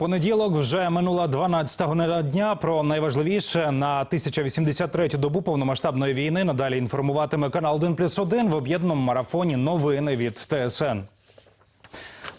Понеділок вже минула 12-та година дня. Про найважливіше на 1083-ю добу повномасштабної війни надалі інформуватиме канал 1 плюс 1 в об'єднаному марафоні новини від ТСН.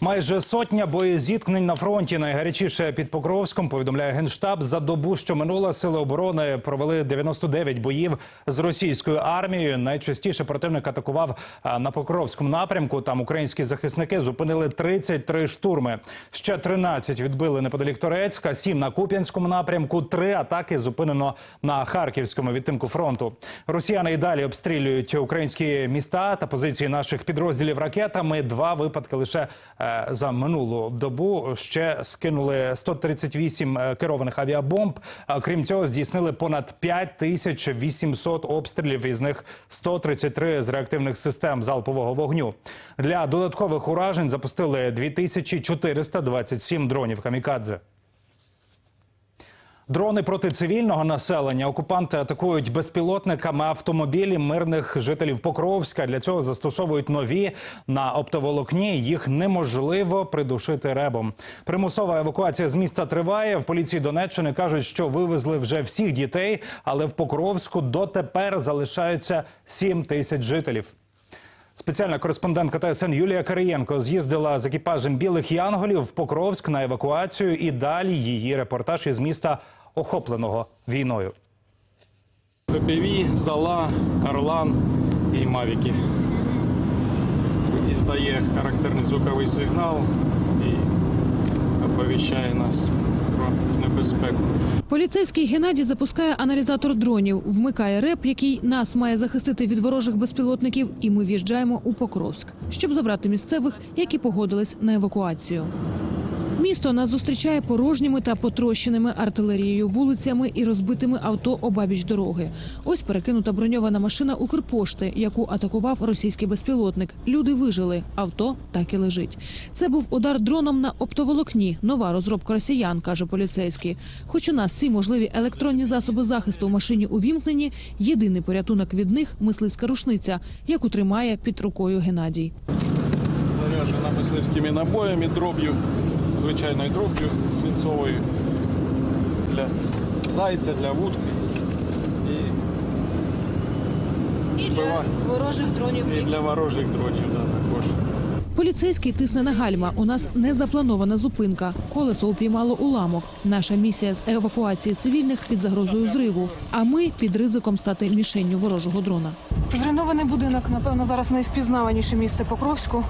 Майже сотня боєзіткнень на фронті. Найгарячіше під Покровськом повідомляє генштаб. За добу, що минула сили оборони провели 99 боїв з російською армією. Найчастіше противник атакував на Покровському напрямку. Там українські захисники зупинили 33 штурми. Ще 13 відбили неподалік Торецька, 7 на Куп'янському напрямку. Три атаки зупинено на Харківському відтинку фронту. Росіяни і далі обстрілюють українські міста та позиції наших підрозділів ракетами. Два випадки лише е, за минулу добу ще скинули 138 е, керованих авіабомб. Крім цього, здійснили понад 5800 обстрілів, із них 133 з реактивних систем залпового вогню. Для додаткових уражень запустили 2427 дронів камікадзе. Дрони проти цивільного населення окупанти атакують безпілотниками автомобілі мирних жителів Покровська. Для цього застосовують нові на оптоволокні. Їх неможливо придушити ребом. Примусова евакуація з міста триває. В поліції Донеччини кажуть, що вивезли вже всіх дітей, але в Покровську дотепер залишаються 7 тисяч жителів. Спеціальна кореспондентка ТСН Юлія Кириєнко з'їздила з екіпажем білих янголів в Покровськ на евакуацію. І далі її репортаж із міста, охопленого війною. ППВ, Зала, Орлан і Мавіки. І здає характерний звуковий сигнал і оповіщає нас про небезпеку. Поліцейський Геннадій запускає аналізатор дронів, вмикає реп, який нас має захистити від ворожих безпілотників, і ми в'їжджаємо у Покровськ, щоб забрати місцевих, які погодились на евакуацію. Місто нас зустрічає порожніми та потрощеними артилерією, вулицями і розбитими авто обабіч дороги. Ось перекинута броньована машина Укрпошти, яку атакував російський безпілотник. Люди вижили, авто так і лежить. Це був удар дроном на оптоволокні. Нова розробка росіян, каже поліцейський. Хоч у нас всі можливі електронні засоби захисту у машині увімкнені, єдиний порятунок від них мисливська рушниця, яку тримає під рукою Геннадій. Заряджена мисливськими набоями, дроб'ю, звичайною дроб'ю свинцовою для зайця, для вудки. І, Збива- ворожих дронів і для ворожих дронів да, також. Поліцейський тисне на гальма. У нас не запланована зупинка. Колесо упіймало уламок. Наша місія з евакуації цивільних під загрозою зриву. А ми під ризиком стати мішенню ворожого дрона. Зруйнований будинок, напевно, зараз найвпізнаваніше місце Покровську.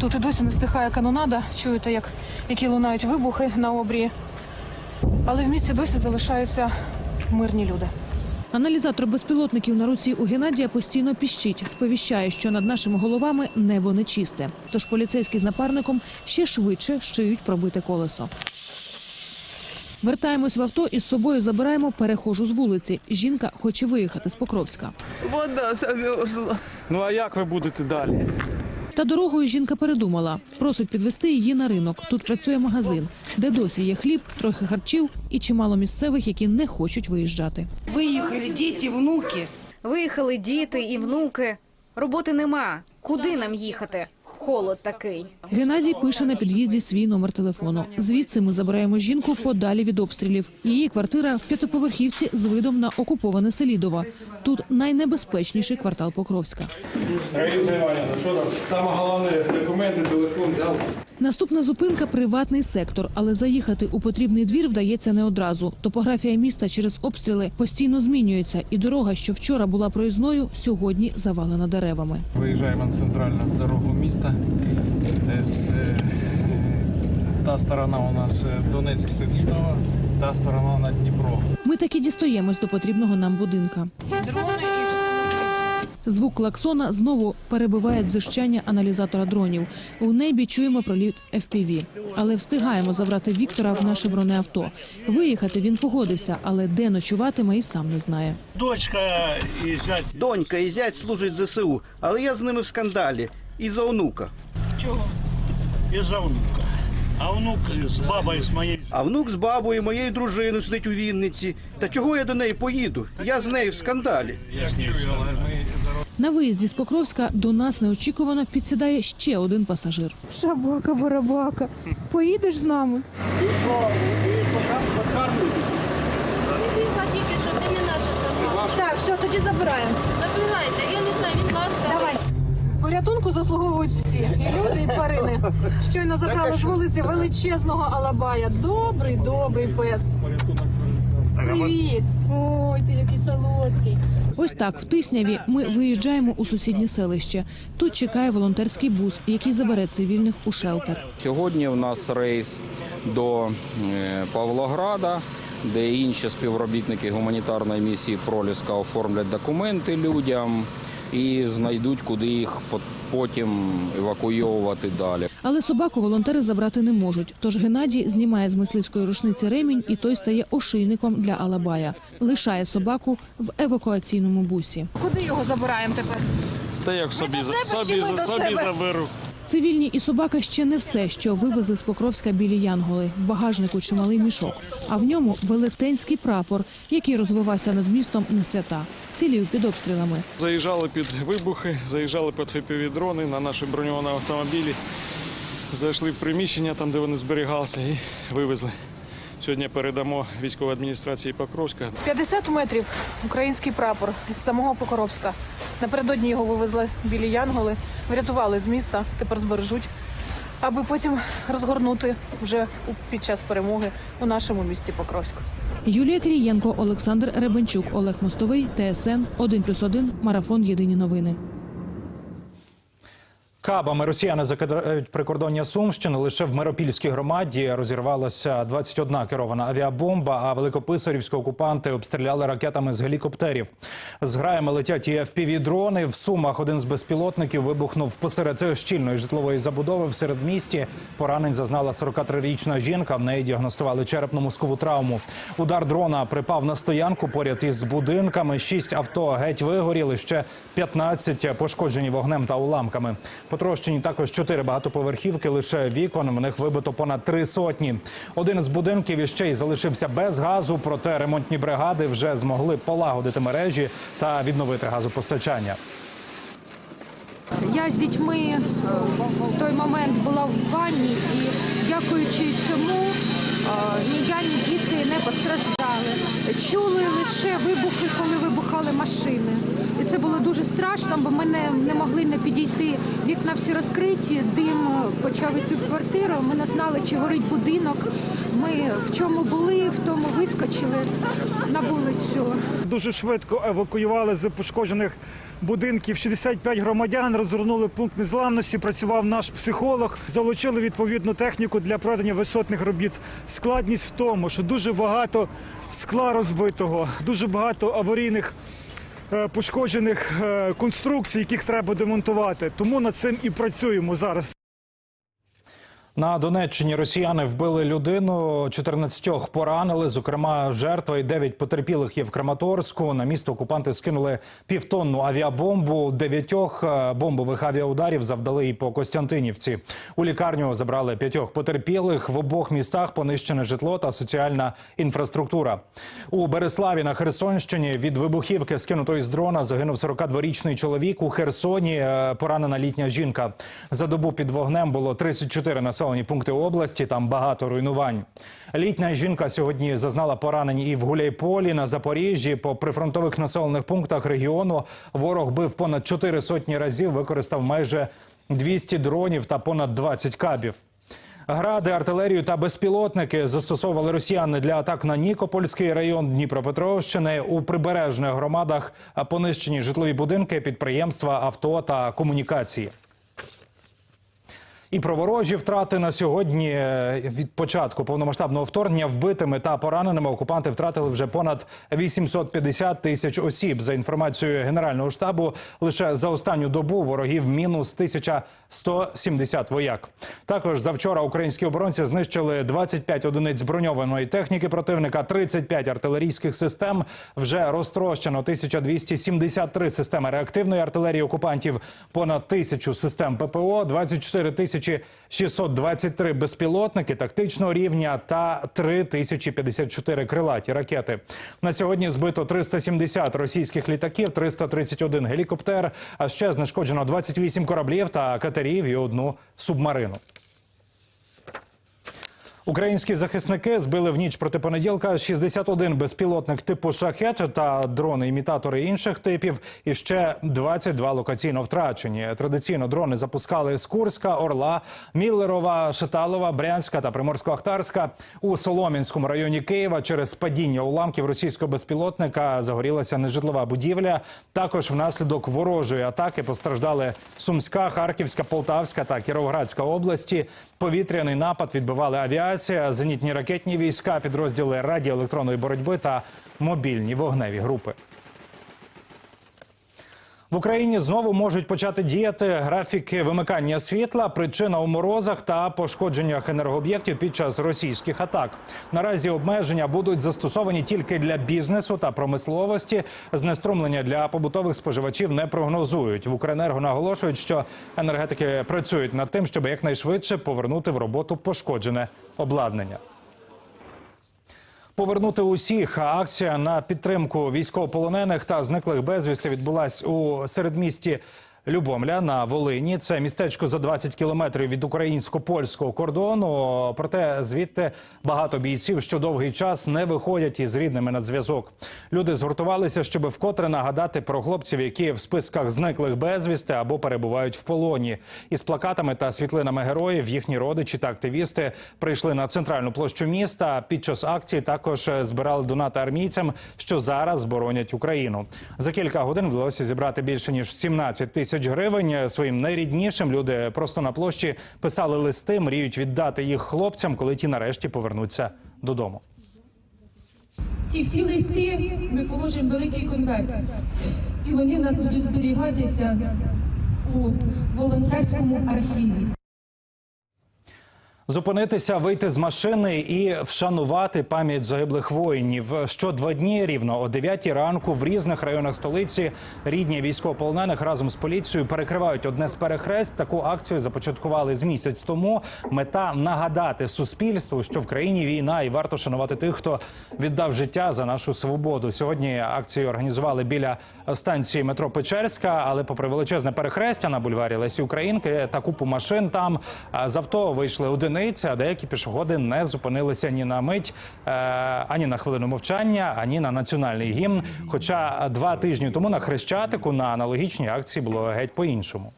Тут і досі не стихає канонада. Чуєте, як які лунають вибухи на обрії. Але в місті досі залишаються мирні люди. Аналізатор безпілотників на руці у Геннадія постійно піщить, сповіщає, що над нашими головами небо нечисте. Тож поліцейський з напарником ще швидше щиють пробите колесо. Вертаємось в авто і з собою забираємо перехожу з вулиці. Жінка хоче виїхати з Покровська. Вода замерзла. Ну а як ви будете далі? Та дорогою жінка передумала. Просить підвести її на ринок. Тут працює магазин, де досі є хліб, трохи харчів і чимало місцевих, які не хочуть виїжджати. Виїхали діти, внуки. Виїхали діти і внуки. Роботи нема. Куди нам їхати? Холод такий. Геннадій пише на під'їзді свій номер телефону. Звідси ми забираємо жінку подалі від обстрілів. Її квартира в п'ятиповерхівці з видом на окуповане Селідово. Тут найнебезпечніший квартал Покровська. Раїса Іванівна, що там? Саме головне документи, телефон взяв. Наступна зупинка приватний сектор, але заїхати у потрібний двір вдається не одразу. Топографія міста через обстріли постійно змінюється, і дорога, що вчора була проїзною, сьогодні завалена деревами. Виїжджаємо на центральну дорогу міста. Десь, е, та сторона у нас е, Донецьк Сергійова, та сторона на Дніпро. Ми таки дістаємось до потрібного нам будинка. Звук клаксона знову перебиває дзижчання аналізатора дронів. У небі чуємо проліт FPV. Але встигаємо забрати Віктора в наше бронеавто. Виїхати він погодився, але де ночуватиме і сам не знає. Дочка і зять. Донька і зять служать ЗСУ, але я з ними в скандалі. І за онука. Чого? І за внука. А внук з бабою з моєю. А внук з бабою, моєю дружиною сидить у Вінниці. Та чого я до неї поїду? Я з нею в скандалі. Я На виїзді з Покровська до нас неочікувано підсідає ще один пасажир. Шабака, барабака. Поїдеш з нами? Так, все, тоді забираємо. Забирайте, я не знаю, він ласка. Давай. Порятунку заслуговують всі. І люди, і тварини. Щойно забрали з вулиці величезного алабая. Добрий, добрий пес. Привіт. Ой, ти який солодкий. Ось так в Тисняві ми виїжджаємо у сусіднє селище. Тут чекає волонтерський бус, який забере цивільних у шелтер. Сьогодні у нас рейс до е, Павлограда, де інші співробітники гуманітарної місії Проліска оформлять документи людям і знайдуть, куди їх по- потім евакуйовувати далі. Але собаку волонтери забрати не можуть. Тож Геннадій знімає з мисливської рушниці ремінь, і той стає ошийником для Алабая. Лишає собаку в евакуаційному бусі. Куди його забираємо тепер? Та як собі, собі, собі заберу. Цивільні і собака ще не все, що вивезли з Покровська білі янголи. В багажнику чималий мішок, а в ньому велетенський прапор, який розвивався над містом на свята, вцілів під обстрілами. Заїжджали під вибухи, заїжджали під ФПВ-дрони на наші броньовані автомобілі. Зайшли в приміщення, там, де вони зберігалися, і вивезли. Сьогодні передамо військовій адміністрації Покровська 50 метрів український прапор з самого Покоровська. Напередодні його вивезли білі янголи, врятували з міста, тепер збережуть, аби потім розгорнути вже під час перемоги у нашому місті Покровську. Юлія Крієнко, Олександр Ребенчук, Олег Мостовий, ТСН 1+,1, Марафон Єдині новини. Кабами росіяни закидають прикордоння Сумщини. Лише в Миропільській громаді розірвалася 21 керована авіабомба, а великописарівські окупанти обстріляли ракетами з гелікоптерів. З граями летять і FPV-дрони. В Сумах один з безпілотників вибухнув посеред щільної житлової забудови в середмісті. Поранень зазнала 43-річна жінка. В неї діагностували черепно-мозкову травму. Удар дрона припав на стоянку поряд із будинками. Шість авто геть вигоріли, ще 15 пошкоджені вогнем та уламками. Потрощені також чотири багатоповерхівки. Лише вікон в них вибито понад три сотні. Один з будинків іще й залишився без газу. Проте ремонтні бригади вже змогли полагодити мережі та відновити газопостачання. Я з дітьми е, в той момент була в ванні і дякуючи цьому е, ні я, ні діти не постраждали. Чули лише вибухи, коли вибухали машини. І це було дуже страшно, бо ми не, не могли не підійти. Вікна всі розкриті, дим почав йти в квартиру. Ми не знали, чи горить будинок. Ми в чому були, в тому вискочили на вулицю. Дуже швидко евакуювали з пошкоджених будинків 65 громадян, розгорнули пункт незламності. Працював наш психолог, залучили відповідну техніку для проведення висотних робіт. Складність в тому, що дуже багато скла розбитого, дуже багато аварійних. е, Пошкоджених е, конструкцій, яких треба демонтувати, тому над цим і працюємо зараз. На Донеччині росіяни вбили людину, 14 поранили. Зокрема, жертва і 9 потерпілих є в Краматорську. На місто окупанти скинули півтонну авіабомбу. Дев'ятьох е, бомбових авіаударів завдали і по Костянтинівці. У лікарню забрали п'ятьох потерпілих. В обох містах понищене житло та соціальна інфраструктура. У Береславі на Херсонщині від вибухівки скинутої з дрона загинув 42-річний чоловік. У Херсоні е, поранена літня жінка. За добу під вогнем було 34 населені пункти області. Там багато руйнувань. Літня жінка сьогодні зазнала поранень і в Гуляйполі на Запоріжжі. По прифронтових населених пунктах регіону ворог бив понад 4 сотні разів. Використав майже 200 дронів та понад 20 кабів. Гради, артилерію та безпілотники застосовували росіяни для атак на Нікопольський район Дніпропетровщини. У прибережних громадах понищені житлові будинки, підприємства, авто та комунікації. І про ворожі втрати на сьогодні е, від початку повномасштабного вторгнення вбитими та пораненими окупанти втратили вже понад 850 тисяч осіб. За інформацією Генерального штабу, лише за останню добу ворогів мінус 1170 вояк. Також завчора українські оборонці знищили 25 одиниць броньованої техніки противника, 35 артилерійських систем. Вже розтрощено 1273 системи реактивної артилерії окупантів, понад тисячу систем ППО, 24 тисячі 2623 безпілотники тактичного рівня та 3054 крилаті ракети. На сьогодні збито 370 російських літаків, 331 гелікоптер, а ще знешкоджено 28 кораблів та катерів і одну субмарину. Українські захисники збили в ніч проти понеділка 61 безпілотник типу шахет та дрони-імітатори інших типів. І ще 22 локаційно втрачені. Традиційно дрони запускали з Курська, Орла, Міллерова, Шаталова, Брянська та Приморсько-Ахтарська. У Солом'янському районі Києва через падіння уламків російського безпілотника загорілася нежитлова будівля. Також внаслідок ворожої атаки постраждали Сумська, Харківська, Полтавська та Кіровоградська області. Повітряний напад відбивали авіація, зенітні ракетні війська, підрозділи радіоелектронної боротьби та мобільні вогневі групи. В Україні знову можуть почати діяти графіки вимикання світла, причина у морозах та пошкодженнях енергооб'єктів під час російських атак. Наразі обмеження будуть застосовані тільки для бізнесу та промисловості. Знеструмлення для побутових споживачів не прогнозують. В Укренерго наголошують, що енергетики працюють над тим, щоб якнайшвидше повернути в роботу пошкоджене обладнання. Повернути усіх акція на підтримку військовополонених та зниклих безвісти відбулась у середмісті Любомля на Волині. Це містечко за 20 кілометрів від українсько-польського кордону. Проте звідти багато бійців, що довгий час не виходять із рідними на зв'язок. Люди згуртувалися, щоб вкотре нагадати про хлопців, які в списках зниклих безвісти або перебувають в полоні. Із плакатами та світлинами героїв їхні родичі та активісти прийшли на центральну площу міста. Під час акції також збирали донати армійцям, що зараз боронять Україну. За кілька годин вдалося зібрати більше ніж 17 тисяч гривень своїм найріднішим. Люди просто на площі писали листи, мріють віддати їх хлопцям, коли ті нарешті повернуться додому. Ці всі листи ми положимо в великий конверт. І вони в нас будуть зберігатися у волонтерському архіві. Зупинитися, вийти з машини і вшанувати пам'ять загиблих воїнів. Що два дні рівно о 9 ранку в різних районах столиці рідні військовополонених разом з поліцією перекривають одне з перехрест. Таку акцію започаткували з місяць тому. Мета нагадати суспільству, що в країні війна, і варто шанувати тих, хто віддав життя за нашу свободу. Сьогодні акцію організували біля станції метро Печерська, але попри величезне перехрестя на бульварі Лесі Українки та купу машин там з авто вийшли одиниці, а деякі пішоходи не зупинилися ні на мить, е, ані на хвилину мовчання, ані на національний гімн. Хоча два тижні тому на Хрещатику на аналогічній акції було геть по-іншому.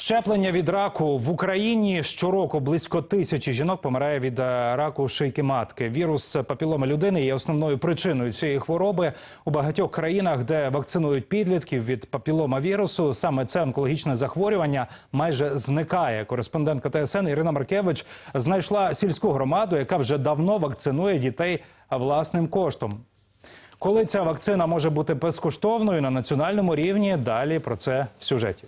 Щеплення від раку в Україні щороку близько тисячі жінок помирає від е, раку шийки матки. Вірус папіломи людини є основною причиною цієї хвороби у багатьох країнах, де вакцинують підлітків від папілома вірусу. Саме це онкологічне захворювання майже зникає. Кореспондентка ТСН Ірина Маркевич знайшла сільську громаду, яка вже давно вакцинує дітей власним коштом. Коли ця вакцина може бути безкоштовною на національному рівні, далі про це в сюжеті.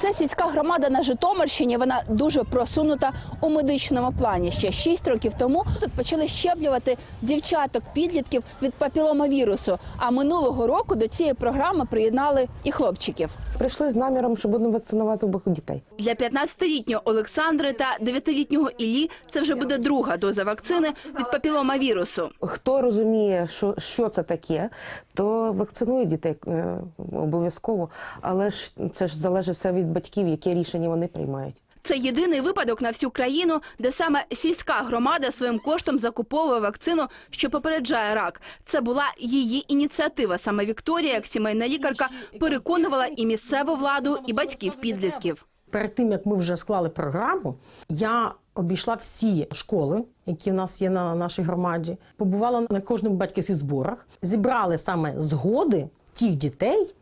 Це сільська громада на Житомирщині. Вона дуже просунута у медичному плані. Ще 6 років тому тут почали щеплювати дівчаток, підлітків від папіломавірусу. А минулого року до цієї програми приєднали і хлопчиків. Прийшли з наміром, що будемо вакцинувати обох дітей. Для 15-літнього Олександри та 9-літнього Іллі це вже буде друга доза вакцини від папіломавірусу. Хто розуміє, що, що це таке, то вакцинує дітей е, обов'язково. Але ж це ж залежить все від батьків, яке рішення вони приймають. Це єдиний випадок на всю країну, де саме сільська громада своїм коштом закуповує вакцину, що попереджає рак. Це була її ініціатива. Саме Вікторія, як сімейна лікарка, переконувала і місцеву владу, і батьків підлітків. Перед тим як ми вже склали програму, я обійшла всі школи, які в нас є на нашій громаді. Побувала на кожному батьківських зборах, зібрали саме згоди тих дітей,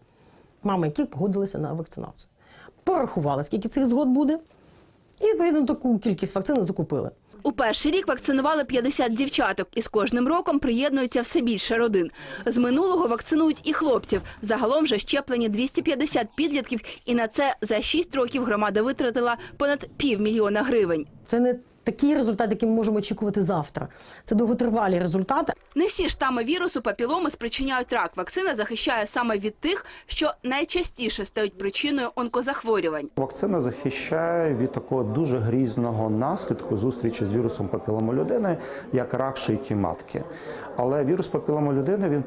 мами яких погодилися на вакцинацію. Порахували, скільки цих згод буде, і відповідно таку кількість вакцини закупили. У перший рік вакцинували 50 дівчаток, і з кожним роком приєднується все більше родин. З минулого вакцинують і хлопців. Загалом вже щеплені 250 підлітків, і на це за 6 років громада витратила понад півмільйона гривень. Це не такий результат, який ми можемо очікувати завтра. Це довготривалі результати. Не всі штами вірусу папіломи спричиняють рак. Вакцина захищає саме від тих, що найчастіше стають причиною онкозахворювань. Вакцина захищає від такого дуже грізного наслідку зустрічі з вірусом папілому людини, як рак шийки матки. Але вірус папілому людини він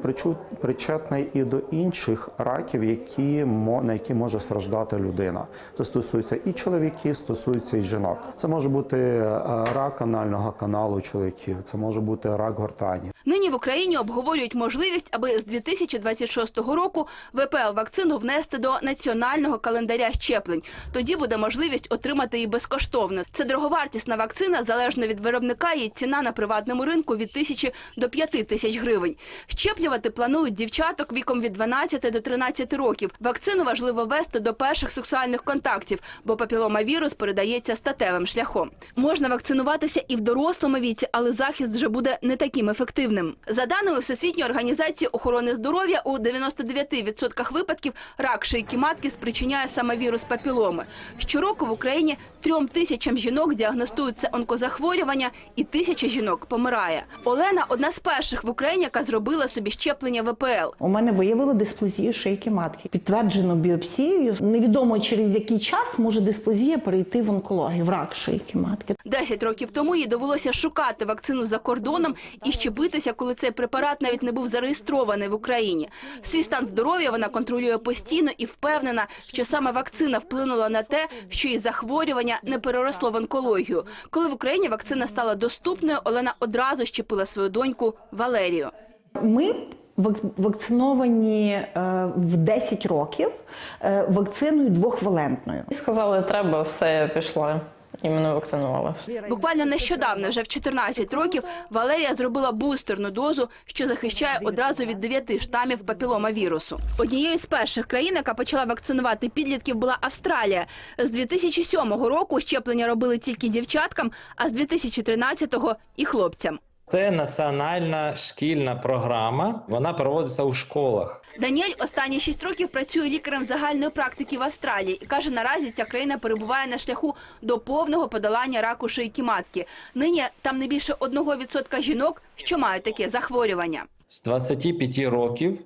причетний і до інших раків, які на які може страждати людина. Це стосується і чоловіків, стосується і жінок. Це може бути е, рак анального каналу чоловіків, це може бути рак гортані. Нині в Україні обговорюють можливість, аби з 2026 року ВПЛ вакцину внести до національного календаря щеплень. Тоді буде можливість отримати її безкоштовно. Це дороговартісна вакцина, залежно від виробника. Її ціна на приватному ринку від тисячі до п'яти тисяч гривень. Щеплювати планують дівчаток віком від 12 до 13 років. Вакцину важливо вести до перших сексуальних контактів, бо папіломавірус передається статевим шляхом. Можна вакцинуватися і в дорослому віці, але захист вже буде не таким ефективним. За даними Всесвітньої організації охорони здоров'я, у 99% випадків рак шийки матки спричиняє саме вірус папіломи. Щороку в Україні трьом тисячам жінок діагностують це онкозахворювання, і тисяча жінок помирає. Олена одна з перших в Україні, яка зробила собі щеплення ВПЛ. У мене виявили дисплазію шийки матки. Підтверджено біопсією. Невідомо через який час може дисплазія перейти в онкологію, в рак шийки матки. Десять років тому їй довелося шукати вакцину за кордоном і щепитися, коли цей препарат навіть не був зареєстрований в Україні. Свій стан здоров'я вона контролює постійно і впевнена, що саме вакцина вплинула на те, що її захворювання не переросло в онкологію. Коли в Україні вакцина стала доступною, Олена одразу щепила свою доньку Валерію. Ми вакциновані е, в 10 років е, вакциною двохвалентною. Сказали, треба, все я пішла. І мене вакцинували. Буквально нещодавно, вже в 14 років, Валерія зробила бустерну дозу, що захищає одразу від 9 штамів папіломавірусу. Однією з перших країн, яка почала вакцинувати підлітків, була Австралія. З 2007 року щеплення робили тільки дівчаткам, а з 2013-го – і хлопцям. Це національна шкільна програма. Вона проводиться у школах. Даніель останні шість років працює лікарем загальної практики в Австралії і каже, наразі ця країна перебуває на шляху до повного подолання раку шийки матки. Нині там не більше 1% жінок, що мають таке захворювання. З 25 років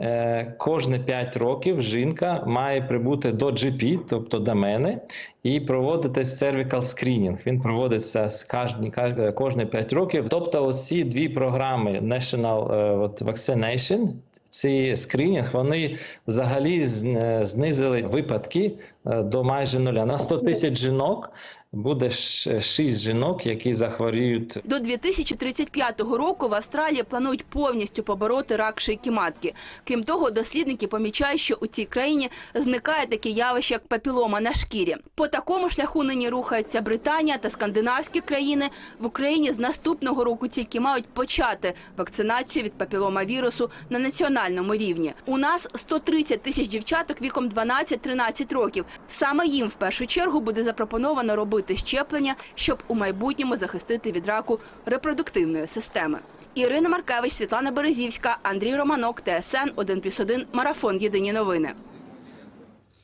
е, кожні 5 років жінка має прибути до GP, тобто до мене, і проводити cervical screening. Він проводиться з кожні, каж- кожні 5 років. Тобто, оці дві програми National е, Vaccination, ці скринінг, вони взагалі е, знизили випадки е, до майже нуля. На 100 тисяч жінок буде 6 жінок, які захворіють До 2035 року в Австралії планують повністю побороти рак шийки матки. Крім того, дослідники помічають, що у цій країні зникає таке явище, як папілома на шкірі. По такому шляху нині рухаються Британія та скандинавські країни. В Україні з наступного року тільки мають почати вакцинацію від папіломавірусу на національному рівні. У нас 130 тисяч дівчаток віком 12-13 років. Саме їм в першу чергу буде запропоновано робити щеплення, щоб у майбутньому захистити від раку репродуктивної системи. Ірина Маркевич, Світлана Березівська, Андрій Романок, ТСН 1+,1, Марафон. Єдині новини.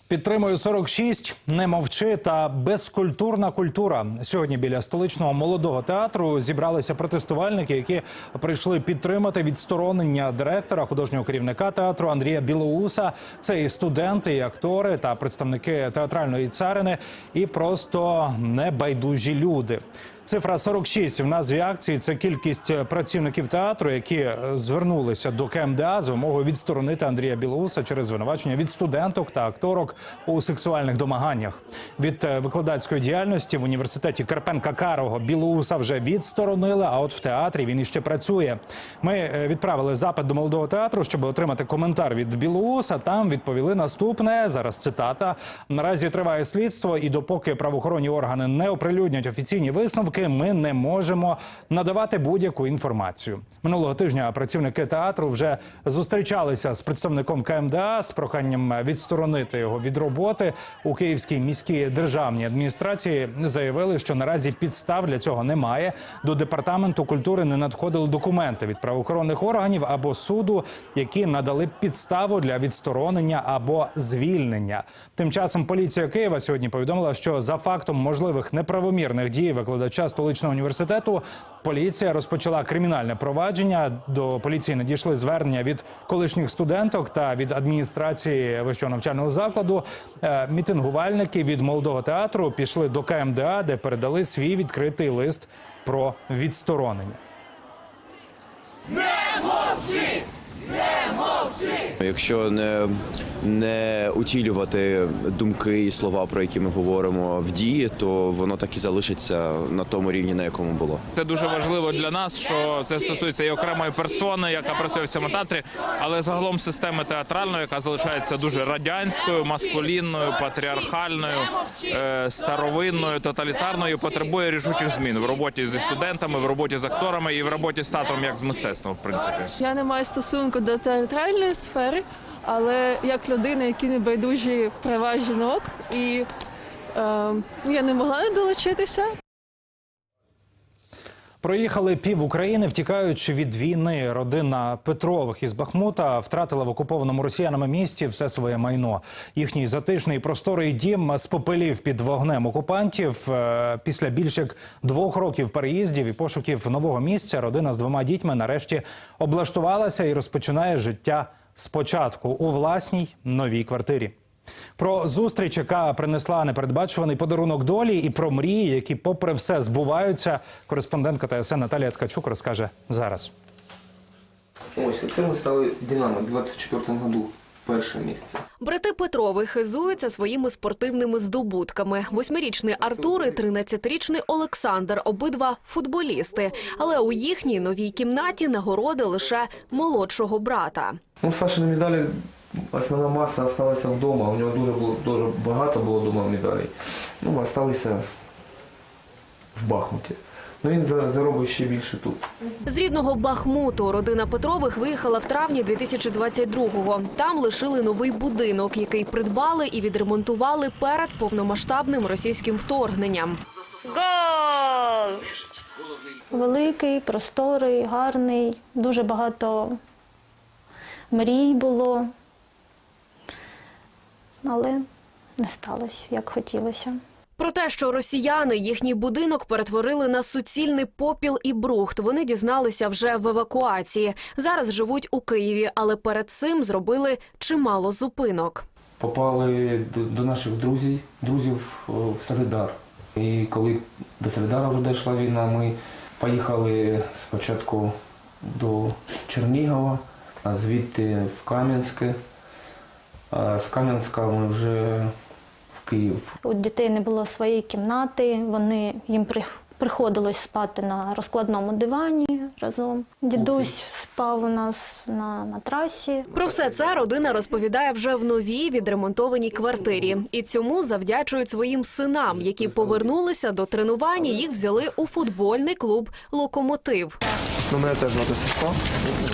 Підтримую 46, не мовчи та безкультурна культура. Сьогодні біля столичного молодого театру зібралися протестувальники, які прийшли підтримати відсторонення директора художнього керівника театру Андрія Білоуса. Це і студенти, і актори та представники театральної царини, і просто небайдужі люди. Цифра 46 в назві акції це кількість працівників театру, які е, звернулися до КМДА з вимогою відсторонити Андрія Білоуса через звинувачення від студенток та акторок у сексуальних домаганнях. Від е, викладацької діяльності в університеті Карпенка Карого Білоуса вже відсторонили. А от в театрі він іще працює. Ми е, відправили запит до молодого театру, щоб отримати коментар від Білоуса. Там відповіли наступне. Зараз цитата. Наразі триває слідство, і допоки правоохоронні органи не оприлюднять офіційні висновки, ми не можемо надавати будь-яку інформацію. Минулого тижня працівники театру вже зустрічалися з представником КМДА з проханням відсторонити його від роботи у Київській міській державній адміністрації. Заявили, що наразі підстав для цього немає. До департаменту культури не надходили документи від правоохоронних органів або суду, які надали підставу для відсторонення або звільнення. Тим часом поліція Києва сьогодні повідомила, що за фактом можливих неправомірних дій викладача викладача столичного університету. Поліція розпочала кримінальне провадження. До поліції надійшли звернення від колишніх студенток та від адміністрації вищого навчального закладу. Е, Мітингувальники від молодого театру пішли до КМДА, де передали свій відкритий лист про відсторонення. Якщо не, не утілювати думки і слова, про які ми говоримо в дії, то воно так і залишиться на тому рівні, на якому було. Це дуже важливо для нас, що це стосується і окремої персони, яка працює в цьому театрі, але загалом системи театральної, яка залишається дуже радянською, маскулінною, патріархальною, е, старовинною, тоталітарною, потребує рішучих змін в роботі зі студентами, в роботі з акторами і в роботі з театром як з мистецтвом, в принципі. Я не маю стосунку до театральної сфери, але як людина, які не байдужі права жінок, і е, я не могла не долучитися. Проїхали пів України, втікаючи від війни. Родина Петрових із Бахмута втратила в окупованому росіянами місті все своє майно. Їхній затишний просторий дім спопелів під вогнем окупантів. Е, Після більш як двох років переїздів і пошуків нового місця родина з двома дітьми нарешті облаштувалася і розпочинає життя спочатку у власній новій квартирі. Про зустріч, яка принесла непередбачуваний подарунок долі, і про мрії, які, попри все, збуваються. Кореспондентка ТСН Наталія Ткачук розкаже зараз. Ось це ми стали Динамо в 24-му году. Перше місце. Брати Петрови хизуються своїми спортивними здобутками. Восьмирічний Артур і 13-річний Олександр – обидва футболісти. Але у їхній новій кімнаті нагороди лише молодшого брата. Ну, Сашини медалі, основна маса залишилася вдома. У нього дуже було дуже багато було вдома медалей. Ну, ми залишилися в Бахмуті. Ну він заробить ще більше тут. З рідного Бахмуту родина Петрових виїхала в травні 2022-го. Там лишили новий будинок, який придбали і відремонтували перед повномасштабним російським вторгненням. Гол! Великий, просторий, гарний, дуже багато мрій було, але не сталося, як хотілося. Про те, що росіяни їхній будинок перетворили на суцільний попіл і брухт, вони дізналися вже в евакуації. Зараз живуть у Києві, але перед цим зробили чимало зупинок. Попали до, наших друзів, друзів е, в Солидар. І коли до Солидара вже дійшла війна, ми поїхали спочатку до Чернігова, а звідти в Кам'янське. З Кам'янська ми вже Київ. У дітей не було своєї кімнати, вони їм приходилось спати на розкладному дивані разом. Дідусь спав у нас на матрасі. Про все це родина розповідає вже в новій відремонтованій квартирі. І цьому завдячують своїм синам, які повернулися до тренування. Їх взяли у футбольний клуб Локомотив. Ну, мене теж звати Сашко.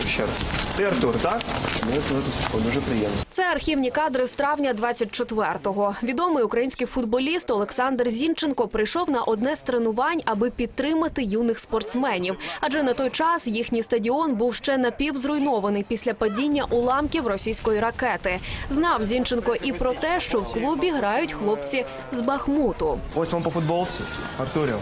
Ще раз. Ти Артур, так? Мене звати Сашко, дуже приємно. Це архівні кадри з травня 24-го. Відомий український футболіст Олександр Зінченко прийшов на одне з тренувань, аби підтримати юних спортсменів. Адже на той час їхній стадіон був ще напівзруйнований після падіння уламків російської ракети. Знав Зінченко і про те, що в клубі грають хлопці з Бахмуту. Ось вам по футболці. Артурів.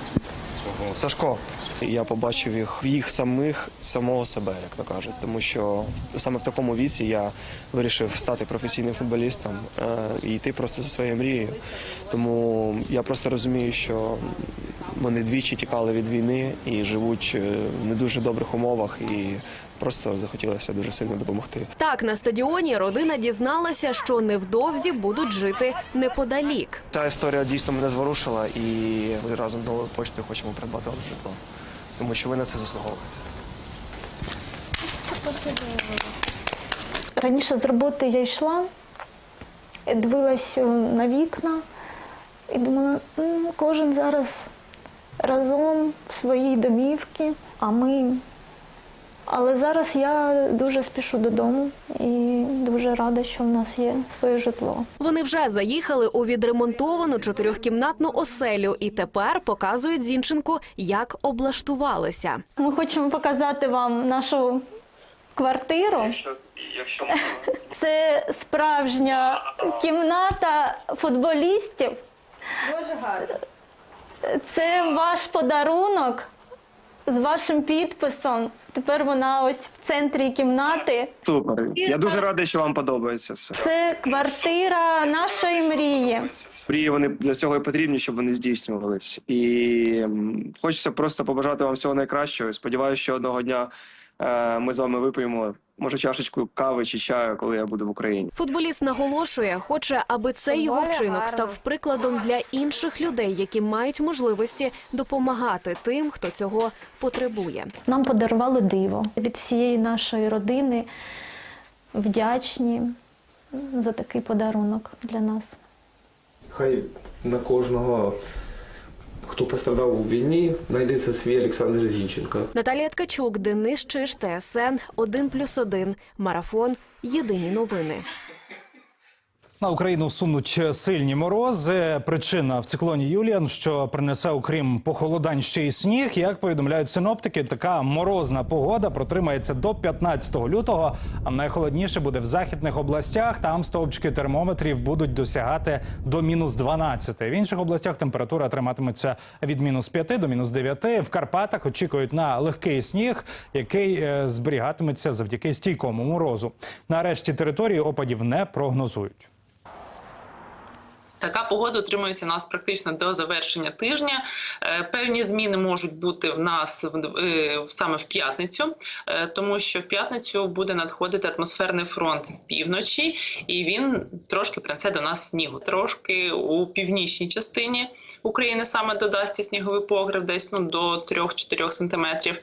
Сашко. Я побачив їх їх самих, самого себе, як то кажуть, тому що саме в такому віці я вирішив стати професійним футболістом е, і йти просто за своєю мрією. Тому я просто розумію, що вони двічі тікали від війни і живуть е, в не дуже добрих умовах, і просто захотілося дуже сильно допомогти. Так на стадіоні родина дізналася, що невдовзі будуть жити неподалік. Ця історія дійсно мене зворушила, і разом новою почтою хочемо придбати житло, тому що ви на це заслуговуєте. Раніше з роботи я йшла, дивилася е, на вікна і думала, кожен зараз разом в своїй домівці, а ми. Але зараз я дуже спішу додому і дуже рада, що в нас є своє житло. Вони вже заїхали у відремонтовану чотирьохкімнатну оселю і тепер показують Зінченку, як облаштувалися. Ми хочемо показати вам нашу квартиру. Якщо Це справжня кімната футболістів. Дуже гарно. Це ваш подарунок з вашим підписом. Тепер вона ось в центрі кімнати. Супер. Я дуже радий, що вам подобається все. Це квартира нашої мрії. Мрії вони для цього і потрібні, щоб вони здійснювались. І хочеться просто побажати вам всього найкращого. Сподіваюся, що одного дня е, ми з вами вип'ємо, може, чашечку кави чи чаю, коли я буду в Україні. Футболіст наголошує, хоче, аби цей його вчинок став прикладом для інших людей, які мають можливості допомагати тим, хто цього потребує. Нам подарували диво від всієї нашої родини. Вдячні за такий подарунок для нас. Хай на кожного, хто пострадав у війні, знайдеться свій Олександр Зінченко. Наталія Ткачук, Денис Чиш, ТСН 1+,1, Марафон. Єдині новини. На Україну сунуть сильні морози. Причина в циклоні Юліан, що принесе, окрім похолодань, ще й сніг. Як повідомляють синоптики, така морозна погода протримається до 15 лютого. А найхолодніше буде в західних областях. Там стовпчики термометрів будуть досягати до мінус 12. В інших областях температура триматиметься від мінус 5 до мінус 9. В Карпатах очікують на легкий сніг, який е, зберігатиметься завдяки стійкому морозу. На решті території опадів не прогнозують. Така погода утримується у нас практично до завершення тижня. Е, Певні зміни можуть бути в нас е, саме в п'ятницю, е, тому що в п'ятницю буде надходити атмосферний фронт з півночі, і він трошки принесе до нас снігу. Трошки у північній частині України саме додасться сніговий погреб, десь ну до 3-4 сантиметрів.